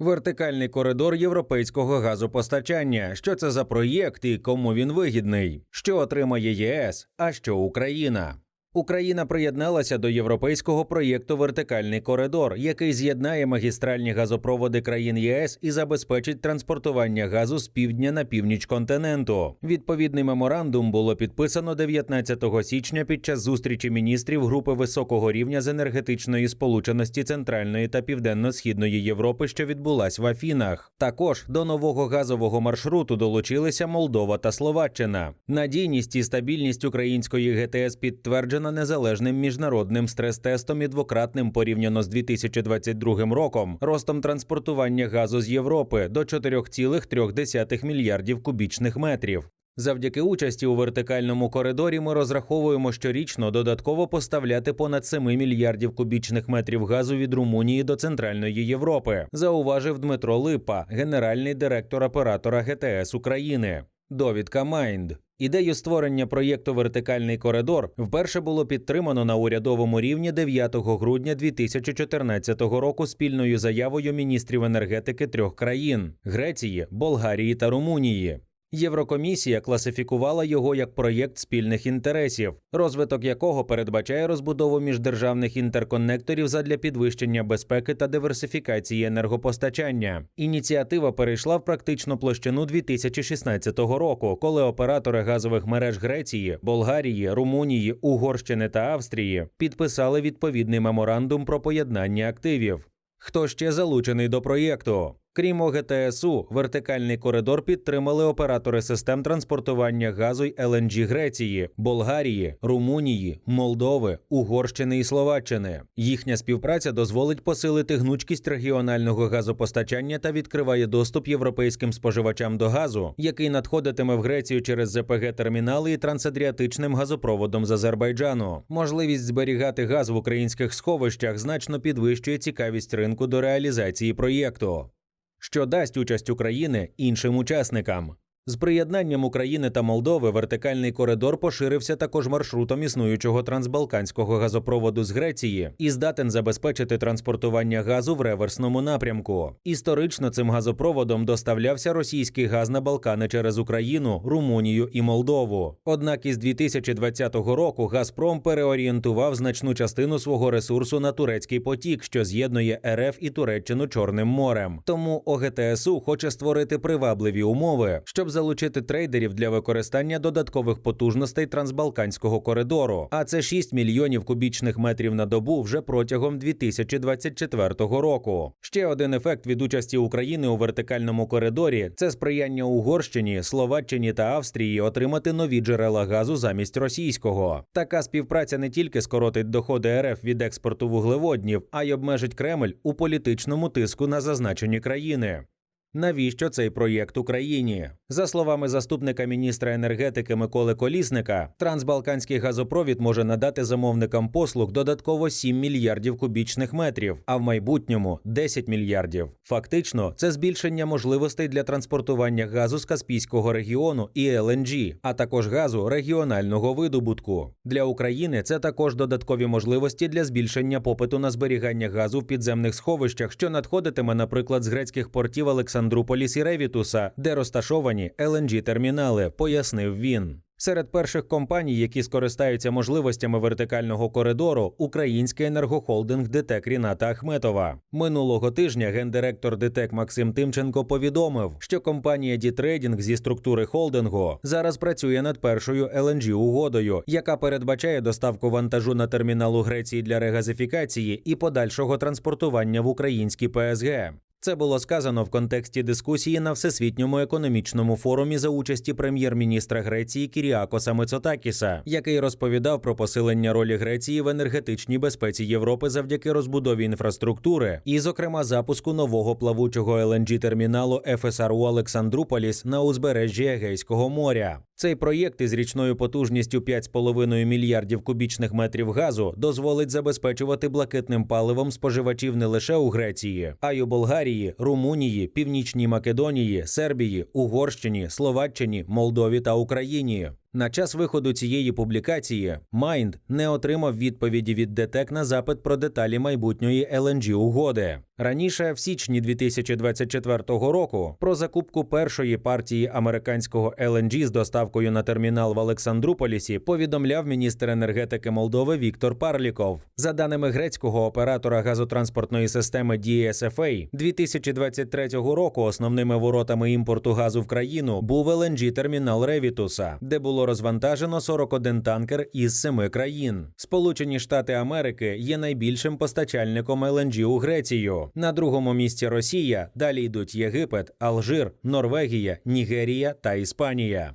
Вертикальний коридор європейського газопостачання. Що це за проєкт і кому він вигідний? Що отримає ЄС, а що Україна? Україна приєдналася до європейського проєкту Вертикальний коридор, який з'єднає магістральні газопроводи країн ЄС і забезпечить транспортування газу з півдня на північ континенту. Відповідний меморандум було підписано 19 січня під час зустрічі міністрів групи високого рівня з енергетичної сполученості Центральної та Південно-Східної Європи, що відбулась в Афінах. Також до нового газового маршруту долучилися Молдова та Словаччина. Надійність і стабільність української ГТС підтверджена незалежним міжнародним стрес-тестом і двократним порівняно з 2022 роком ростом транспортування газу з Європи до 4,3 мільярдів кубічних метрів. Завдяки участі у вертикальному коридорі ми розраховуємо щорічно додатково поставляти понад 7 мільярдів кубічних метрів газу від Румунії до Центральної Європи, зауважив Дмитро Липа, генеральний директор оператора ГТС України. Довідка Майнд. Ідею створення проєкту Вертикальний коридор вперше було підтримано на урядовому рівні 9 грудня 2014 року спільною заявою міністрів енергетики трьох країн Греції, Болгарії та Румунії. Єврокомісія класифікувала його як проєкт спільних інтересів, розвиток якого передбачає розбудову міждержавних інтерконекторів задля підвищення безпеки та диверсифікації енергопостачання. Ініціатива перейшла в практичну площину 2016 року, коли оператори газових мереж Греції, Болгарії, Румунії, Угорщини та Австрії підписали відповідний меморандум про поєднання активів. Хто ще залучений до проєкту? Крім ОГТСУ, вертикальний коридор підтримали оператори систем транспортування газу й ЛНГ Греції, Болгарії, Румунії, Молдови, Угорщини і Словаччини. Їхня співпраця дозволить посилити гнучкість регіонального газопостачання та відкриває доступ європейським споживачам до газу, який надходитиме в Грецію через ЗПГ термінали і трансадріатичним газопроводом з Азербайджану. Можливість зберігати газ в українських сховищах значно підвищує цікавість ринку до реалізації проєкту що дасть участь України іншим учасникам. З приєднанням України та Молдови вертикальний коридор поширився також маршрутом існуючого трансбалканського газопроводу з Греції і здатен забезпечити транспортування газу в реверсному напрямку. Історично цим газопроводом доставлявся російський газ на Балкани через Україну, Румунію і Молдову. Однак із 2020 року Газпром переорієнтував значну частину свого ресурсу на турецький потік, що з'єднує РФ і Туреччину Чорним морем. Тому ОГТСУ хоче створити привабливі умови, щоб залучити трейдерів для використання додаткових потужностей трансбалканського коридору. А це 6 мільйонів кубічних метрів на добу вже протягом 2024 року. Ще один ефект від участі України у вертикальному коридорі це сприяння Угорщині, Словаччині та Австрії отримати нові джерела газу замість російського. Така співпраця не тільки скоротить доходи РФ від експорту вуглеводнів, а й обмежить Кремль у політичному тиску на зазначені країни. Навіщо цей проєкт Україні? За словами заступника міністра енергетики Миколи Колісника, трансбалканський газопровід може надати замовникам послуг додатково 7 мільярдів кубічних метрів, а в майбутньому 10 мільярдів. Фактично, це збільшення можливостей для транспортування газу з Каспійського регіону і ЛНГ, а також газу регіонального видобутку. Для України це також додаткові можливості для збільшення попиту на зберігання газу в підземних сховищах, що надходитиме, наприклад, з грецьких портів Олександруполіс і Ревітуса, де розташовані lng термінали, пояснив він. Серед перших компаній, які скористаються можливостями вертикального коридору, український енергохолдинг ДТЕК Ріната Ахметова. Минулого тижня гендиректор ДТЕК Максим Тимченко повідомив, що компанія Дітрейдінг зі структури холдингу зараз працює над першою lng угодою, яка передбачає доставку вантажу на термінал у Греції для регазифікації і подальшого транспортування в українські ПСГ. Це було сказано в контексті дискусії на всесвітньому економічному форумі за участі прем'єр-міністра Греції Кіріакоса Мицотакіса, який розповідав про посилення ролі Греції в енергетичній безпеці Європи завдяки розбудові інфраструктури, і, зокрема, запуску нового плавучого lng терміналу ФСРУ Олександруполіс на узбережжі Егейського моря. Цей проєкт із річною потужністю 5,5 мільярдів кубічних метрів газу дозволить забезпечувати блакитним паливом споживачів не лише у Греції, а й у Болгарії, Румунії, Північній Македонії, Сербії, Угорщині, Словаччині, Молдові та Україні. На час виходу цієї публікації Майнд не отримав відповіді від ДТЕК на запит про деталі майбутньої LNG угоди. Раніше, в січні 2024 року, про закупку першої партії американського LNG з доставкою на термінал в Олександруполісі повідомляв міністр енергетики Молдови Віктор Парліков. За даними грецького оператора газотранспортної системи DSFA, 2023 року основними воротами імпорту газу в країну був LNG термінал Ревітуса, де було розвантажено 41 танкер із семи країн. Сполучені Штати Америки є найбільшим постачальником ЛНД у Грецію. На другому місці Росія. Далі йдуть Єгипет, Алжир, Норвегія, Нігерія та Іспанія.